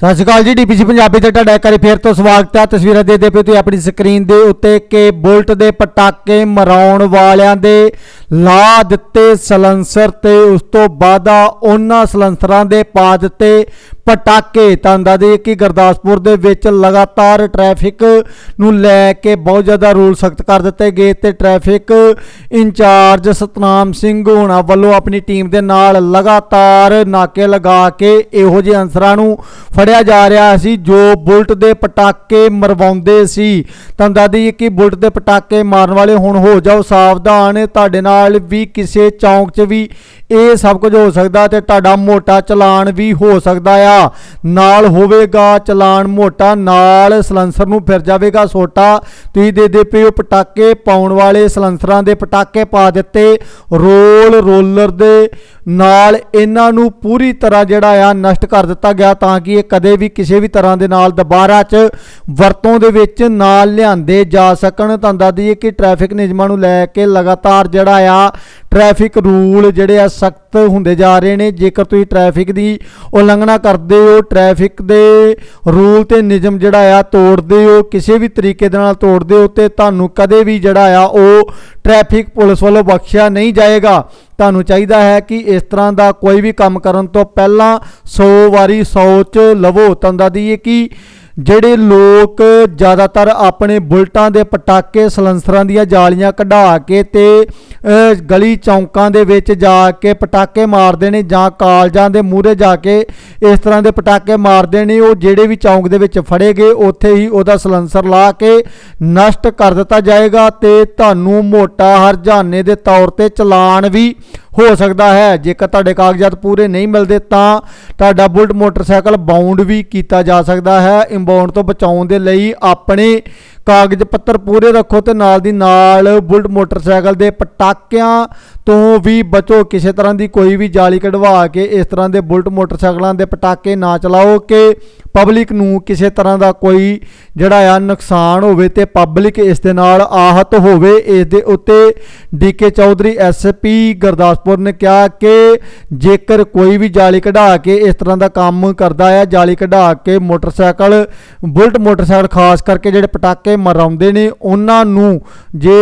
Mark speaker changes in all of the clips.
Speaker 1: ਸਤਿ ਸ਼੍ਰੀ ਅਕਾਲ ਜੀ ਡੀਪੀਸੀ ਪੰਜਾਬੀ ਤੇ ਤੁਹਾਡਾ ਇੱਕ ਵਾਰੀ ਫੇਰ ਤੋਂ ਸਵਾਗਤ ਹੈ। ਤਸਵੀਰਾਂ ਦੇ ਦੇ ਪਏ ਤੁਸੀਂ ਆਪਣੀ ਸਕਰੀਨ ਦੇ ਉੱਤੇ ਕਿ ਬੁਲਟ ਦੇ ਪਟਾਕੇ ਮਰਾਉਣ ਵਾਲਿਆਂ ਦੇ ਲਾ ਦਿੱਤੇ ਸਲੰਸਰ ਤੇ ਉਸ ਤੋਂ ਬਾਅਦਾ ਉਹਨਾਂ ਸਲੰਸਰਾਂ ਦੇ ਪਾ ਦਿੱਤੇ ਪਟਾਕੇ। ਤਾਂ ਦੇ ਕਿ ਗੁਰਦਾਸਪੁਰ ਦੇ ਵਿੱਚ ਲਗਾਤਾਰ ਟ੍ਰੈਫਿਕ ਨੂੰ ਲੈ ਕੇ ਬਹੁਤ ਜ਼ਿਆਦਾ ਰੂਲ ਸਖਤ ਕਰ ਦਿੱਤੇ ਗਏ ਤੇ ਟ੍ਰੈਫਿਕ ਇੰਚਾਰਜ ਸਤਨਾਮ ਸਿੰਘ ਹੋਣਾ ਵੱਲੋਂ ਆਪਣੀ ਟੀਮ ਦੇ ਨਾਲ ਲਗਾਤਾਰ ਨਾਕੇ ਲਗਾ ਕੇ ਇਹੋ ਜਿਹੇ ਅਨਸਰਾਂ ਨੂੰ ਫੜਿਆ ਜਾ ਰਿਹਾ ਸੀ ਜੋ ਬੁਲਟ ਦੇ ਪਟਾਕੇ ਮਰਵਾਉਂਦੇ ਸੀ। ਤਾਂ ਦਾਦੀ ਕਿ ਬੁਲਟ ਦੇ ਪਟਾਕੇ ਮਾਰਨ ਵਾਲੇ ਹੁਣ ਹੋ ਜਾਓ ਸਾਵਧਾਨ। ਤੁਹਾਡੇ ਨਾਲ ਵੀ ਕਿਸੇ ਚੌਂਕ 'ਚ ਵੀ ਇਹ ਸਭ ਕੁਝ ਹੋ ਸਕਦਾ ਤੇ ਤੁਹਾਡਾ ਮੋਟਾ ਚਲਾਨ ਵੀ ਹੋ ਸਕਦਾ ਆ। ਨਾਲ ਹੋਵੇਗਾ ਚਲਾਨ ਮੋਟਾ, ਨਾਲ ਸਲੰਸਰ ਨੂੰ ਫਿਰ ਜਾਵੇਗਾ ਛੋਟਾ ਤੁਸੀਂ ਦੇ ਦੇ ਪਿਓ ਪਟਾਕੇ, ਪਾਉਣ ਵਾਲੇ ਸਲੰਸਰਾਂ ਦੇ ਪਟਾਕੇ ਪਾ ਦਿੱਤੇ। ਰੋਲ ਰੋਲਰ ਦੇ ਨਾਲ ਇਹਨਾਂ ਨੂੰ ਪੂਰੀ ਤਰ੍ਹਾਂ ਜਿਹੜਾ ਆ ਨਸ਼ਟ ਕਰ ਦਿੱਤਾ ਗਿਆ ਤਾਂ ਕਿ ਇਹ ਕਦੇ ਵੀ ਕਿਸੇ ਵੀ ਤਰ੍ਹਾਂ ਦੇ ਨਾਲ ਦੁਬਾਰਾ 'ਚ ਵਰਤੋਂ ਦੇ ਵਿੱਚ ਨਾਲ ਲਿਆਂਦੇ ਜਾ ਸਕਣ। ਤਾਂ ਦੱਸ ਦਈਏ ਕਿ ਟ੍ਰੈਫਿਕ ਨਿਯਮਾਂ ਨੂੰ ਲੈ ਕੇ ਲਗਾਤਾਰ ਜਿਹੜਾ ਆ ਟ੍ਰੈਫਿਕ ਰੂਲ ਜਿਹੜੇ ਆ ਸਖਤ ਹੁੰਦੇ ਜਾ ਰਹੇ ਨੇ। ਜੇਕਰ ਤੁਸੀਂ ਟ੍ਰੈਫਿਕ ਦੀ ਉਲੰਘਣਾ ਕਰਦੇ ਹੋ ਟ੍ਰੈਫਿਕ ਦੇ ਰੂਲ ਤੇ ਨਿਯਮ ਜਿਹੜਾ ਆ ਤੋੜਦੇ ਹੋ, ਕਿਸੇ ਵੀ ਤਰੀਕੇ ਦੇ ਨਾਲ ਤੋੜਦੇ ਹੋ ਤੇ ਤੁਹਾਨੂੰ ਕਦੇ ਵੀ ਜਿਹੜਾ ਆ ਉਹ ਟ੍ਰੈਫਿਕ ਪੁਲਿਸ ਵੱਲੋਂ ਬਖਸ਼ਿਆ ਨਹੀਂ ਜਾਏਗਾ। ਤੁਹਾਨੂੰ ਚਾਹੀਦਾ ਹੈ ਕਿ ਇਸ ਤਰ੍ਹਾਂ ਦਾ ਕੋਈ ਵੀ ਕੰਮ ਕਰਨ ਤੋਂ ਪਹਿਲਾਂ 100 ਵਾਰੀ ਸੋਚ ਲਵੋ। ਤਾਂ ਦੱਸ ਦਈਏ ਕਿ ਜਿਹੜੇ ਲੋਕ ਜ਼ਿਆਦਾਤਰ ਆਪਣੇ ਬੁਲਟਾਂ ਦੇ ਪਟਾਕੇ, ਸਲੰਸਰਾਂ ਦੀਆਂ ਜਾਲੀਆਂ ਕਢਾ ਕੇ ਤੇ ਗਲੀ ਚੌਂਕਾਂ ਦੇ ਵਿੱਚ ਜਾ ਕੇ ਪਟਾਕੇ ਮਾਰਦੇ ਨੇ ਜਾਂ ਕਾਲਜਾਂ ਦੇ ਮੂਹਰੇ ਜਾ ਕੇ ਇਸ ਤਰ੍ਹਾਂ ਦੇ ਪਟਾਕੇ ਮਾਰਦੇ ਨੇ, ਉਹ ਜਿਹੜੇ ਵੀ ਚੌਂਕ ਦੇ ਵਿੱਚ ਫੜੇ ਗਏ, ਉੱਥੇ ਹੀ ਉਹਦਾ ਸਲੰਸਰ ਲਾ ਕੇ ਨਸ਼ਟ ਕਰ ਦਿੱਤਾ ਜਾਏਗਾ ਤੇ ਤੁਹਾਨੂੰ ਮੋਟਾ ਹਰਜਾਨੇ ਦੇ ਤੌਰ ਤੇ ਚਲਾਨ ਵੀ ਹੋ ਸਕਦਾ ਹੈ। ਜੇਕਰ ਤੁਹਾਡੇ ਕਾਗਜ਼ਾਤ ਪੂਰੇ ਨਹੀਂ ਮਿਲਦੇ ਤਾਂ ਤੁਹਾਡਾ ਬੁਲਟ ਮੋਟਰਸਾਈਕਲ ਬਾਉਂਡ ਵੀ ਕੀਤਾ ਜਾ ਸਕਦਾ ਹੈ। ਇੰਬਾਉਂਡ ਤੋਂ ਬਚਾਉਣ ਦੇ ਲਈ ਆਪਣੇ ਕਾਗਜ਼ ਪੱਤਰ ਪੂਰੇ ਰੱਖੋ ਤੇ ਨਾਲ ਦੀ ਨਾਲ ਬੁਲਟ ਮੋਟਰਸਾਈਕਲ ਦੇ ਪਟਾਕਿਆਂ ਤੋਂ ਵੀ ਬਚੋ। ਕਿਸੇ ਤਰ੍ਹਾਂ ਦੀ ਕੋਈ ਵੀ ਜਾਲੀ ਕਢਵਾ ਕੇ ਇਸ ਤਰ੍ਹਾਂ ਦੇ ਬੁਲਟ ਮੋਟਰਸਾਈਕਲਾਂ ਦੇ ਪਟਾਕੇ ਨਾ ਚਲਾਓ ਕਿ ਪਬਲਿਕ ਨੂੰ ਕਿਸੇ ਤਰ੍ਹਾਂ ਦਾ ਕੋਈ ਜਿਹੜਾ ਆ ਨੁਕਸਾਨ ਹੋਵੇ ਤੇ ਪਬਲਿਕ ਇਸ ਦੇ ਨਾਲ ਆਹਤ ਹੋਵੇ, ਇਸ ਦੇ ਉੱਤੇ ਡੀਕੇ ਚੌਧਰੀ ਐਸਪੀ ਗੁਰਦਾਸਪੁਰ ਨੇ ਕਿਹਾ ਕਿ ਜੇਕਰ ਕੋਈ ਵੀ ਜਾਲੀ ਕਢਾ ਕੇ ਇਸ ਤਰ੍ਹਾਂ ਦਾ ਕੰਮ ਕਰਦਾ ਆ, ਜਾਲੀ ਕਢਾ ਕੇ ਮੋਟਰਸਾਈਕਲ, ਬੁਲਟ ਮੋਟਰਸਾਈਕਲ ਖਾਸ ਕਰਕੇ ਜਿਹੜੇ ਪਟਾਕੇ ਮਰਾਉਂਦੇ ਨੇ, ਉਹਨਾਂ ਨੂੰ ਜੇ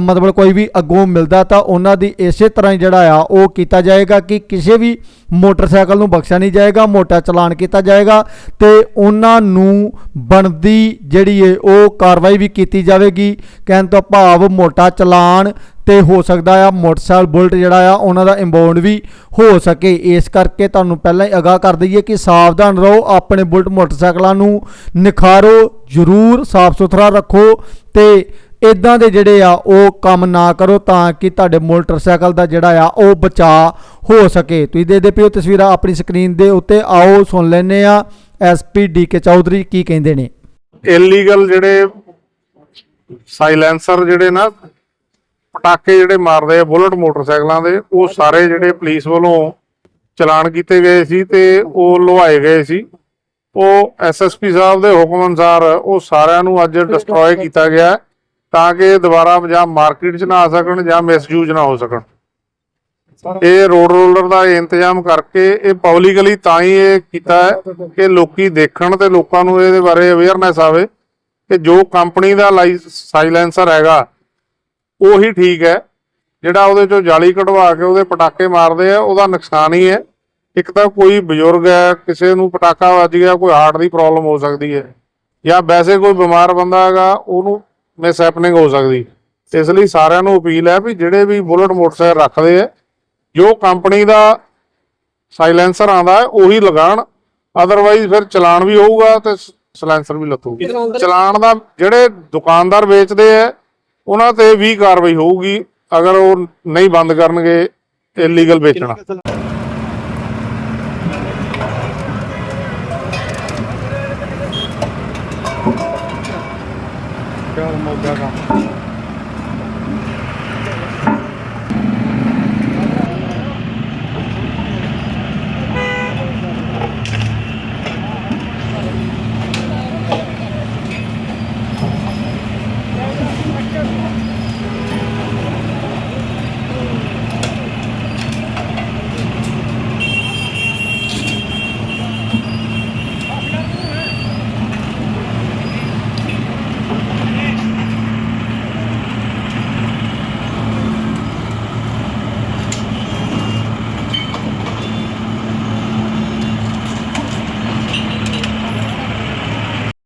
Speaker 1: ਮਤਲਬ ਕੋਈ ਵੀ ਅੱਗੋਂ ਮਿਲਦਾ ਤਾਂ ਉਹਨਾਂ ਦੀ ਇਸੇ ਤਰ੍ਹਾਂ ਹੀ ਜਿਹੜਾ ਆ ਉਹ ਕੀਤਾ ਜਾਏਗਾ ਕਿ ਕਿਸੇ ਵੀ ਮੋਟਰਸਾਈਕਲ ਨੂੰ ਬਖਸ਼ਿਆ ਨਹੀਂ ਜਾਏਗਾ ਮੋਟਾ ਚਲਾਨ ਕੀਤਾ ਜਾਏਗਾ ਤੇ ਉਹਨਾਂ ਨੂੰ ਬਣਦੀ ਜਿਹੜੀ ਏ, ਉਹ ਕਾਰਵਾਈ ਵੀ ਕੀਤੀ ਜਾਵੇਗੀ। ਕਹਿਣ ਤੋਂ ਭਾਵ ਮੋਟਾ ਚਲਾਨ ਤੇ ਹੋ ਸਕਦਾ ਆ ਮੋਟਰਸਾਈਕਲ ਬੁਲਟ ਜਿਹੜਾ ਆ, ਉਹਨਾਂ ਦਾ ਇੰਬਾਉਂਡ ਵੀ ਹੋ ਸਕੇ। ਇਸ ਕਰਕੇ ਤੁਹਾਨੂੰ ਪਹਿਲਾਂ ਹੀ ਅਗਾਹ ਕਰ ਦਈਏ ਕਿ ਸਾਵਧਾਨ ਰਹੋ, ਆਪਣੇ ਬੁਲਟ ਮੋਟਰਸਾਈਕਲਾਂ ਨੂੰ ਨਿਖਾਰੋ, ਜ਼ਰੂਰ ਸਾਫ਼ ਸੁਥਰਾ ਰੱਖੋ ਤੇ ਇਦਾਂ ਦੇ ਜਿਹੜੇ ਆ, ਉਹ ਕੰਮ ਨਾ ਕਰੋ ਤਾਂ ਕਿ ਤੁਹਾਡੇ ਮੋਟਰਸਾਈਕਲ ਦਾ ਜਿਹੜਾ ਆ, ਉਹ ਬਚਾ ਹੋ ਸਕੇ। ਤੁਸੀਂ ਦੇਖਦੇ ਦੇ ਪਿਓ ਤਸਵੀਰਾਂ ਆਪਣੀ ਸਕਰੀਨ ਦੇ ਉੱਤੇ, ਆਓ ਸੁਣ ਲੈਨੇ ਆ ਐਸਪੀ ਡੀਕੇ ਚੌਧਰੀ ਕੀ ਕਹਿੰਦੇ ਨੇ?
Speaker 2: ਇਲੀਗਲ ਜਿਹੜੇ ਸਾਇਲੈਂਸਰ ਜਿਹੜੇ ਨਾ, ਪਟਾਕੇ ਜਿਹੜੇ ਮਾਰਦੇ ਆ, ਬੁਲਟ ਮੋਟਰਸਾਈਕਲਾਂ ਦੇ, ਉਹ ਸਾਰੇ ਜਿਹੜੇ ਪੁਲਿਸ ਵੱਲੋਂ ਚਲਾਨ ਕੀਤੇ ਗਏ ਸੀ ਤੇ ਉਹ ਲੁਹਾਏ ਗਏ ਸੀ। ਉਹ ਐਸਐਸਪੀ ਸਾਹਿਬ ਦੇ ਹੁਕਮ ਅਨੁਸਾਰ ਉਹ ਸਾਰਿਆਂ ਨੂੰ ਅੱਜ ਡਿਸਟਰੋਏ ਕੀਤਾ ਗਿਆ ਤਾਂ ਕਿ ਦੁਬਾਰਾ ਜਾਂ ਮਾਰਕੀਟ 'ਚ ਨਾ ਆ ਸਕਣ ਜਾਂ ਮਿਸਯੂਜ਼ ਨਾ ਹੋ ਸਕਣ। ਇਹ ਰੋਡ ਰੋਲਰ ਦਾ ਇੰਤਜ਼ਾਮ ਕਰਕੇ ਇਹ ਪਬਲਿਕਲੀ ਤਾਂ ਹੀ ਇਹ ਕੀਤਾ ਹੈ ਕਿ ਲੋਕੀ ਦੇਖਣ ਤੇ ਲੋਕਾਂ ਨੂੰ ਇਹਦੇ ਬਾਰੇ ਅਵੇਅਰਨੈਸ ਆਵੇ ਕਿ ਜੋ ਕੰਪਨੀ ਦਾ ਸਾਇਲੈਂਸਰ ਹੈਗਾ, ਉਹੀ ਠੀਕ ਹੈ। ਜਿਹੜਾ ਉਹਦੇ ਚੋਂ ਜਾਲੀ ਕਢਵਾ ਕੇ ਉਹਦੇ ਪਟਾਕੇ ਮਾਰਦੇ ਆ, ਉਹਦਾ ਨੁਕਸਾਨ ਹੀ ਹੈ। ਇੱਕ ਤਾਂ ਕੋਈ ਬਜ਼ੁਰਗ ਹੈ, ਕਿਸੇ ਨੂੰ ਪਟਾਕਾ ਵੱਜ ਗਿਆ, ਕੋਈ ਹਾਰਟ ਦੀ ਪ੍ਰੋਬਲਮ ਹੋ ਸਕਦੀ ਹੈ ਜਾਂ ਵੈਸੇ ਕੋਈ ਬਿਮਾਰ ਬੰਦਾ ਹੈਗਾ, ਉਹਨੂੰ ਮਿਸ ਹੈਪਨਿੰਗ ਹੋ ਸਕਦੀ ਇਸ ਲਈ ਸਾਰਿਆਂ ਨੂੰ ਅਪੀਲ ਹੈ ਵੀ ਜਿਹੜੇ ਵੀ ਬੁਲਟ ਮੋਟਰਸਾਈਕਲ ਰੱਖਦੇ ਆ ਜੋ ਕੰਪਨੀ ਦਾ ਸਾਇਲੈਂਸਰ ਆਂਦਾ ਹੈ ਉਹੀ ਲਗਾਣ ਅਦਰਵਾਈਜ਼ ਫਿਰ ਚਲਾਨ ਵੀ ਹੋਊਗਾ ਤੇ ਸਾਇਲੈਂਸਰ ਵੀ ਲੱਥੂਗਾ। ਚਲਾਨ ਦਾ ਜਿਹੜੇ ਦੁਕਾਨਦਾਰ ਵੇਚਦੇ ਆ ਉਹਨਾਂ ਤੇ ਵੀ ਕਾਰਵਾਈ ਹੋਊਗੀ ਅਗਰ ਉਹ ਨਹੀਂ ਬੰਦ ਕਰਨਗੇ ਇਲੀਗਲ ਵੇਚਣਾ।
Speaker 3: ਚੱਲ ਮੋਗਾ ਕੰਮ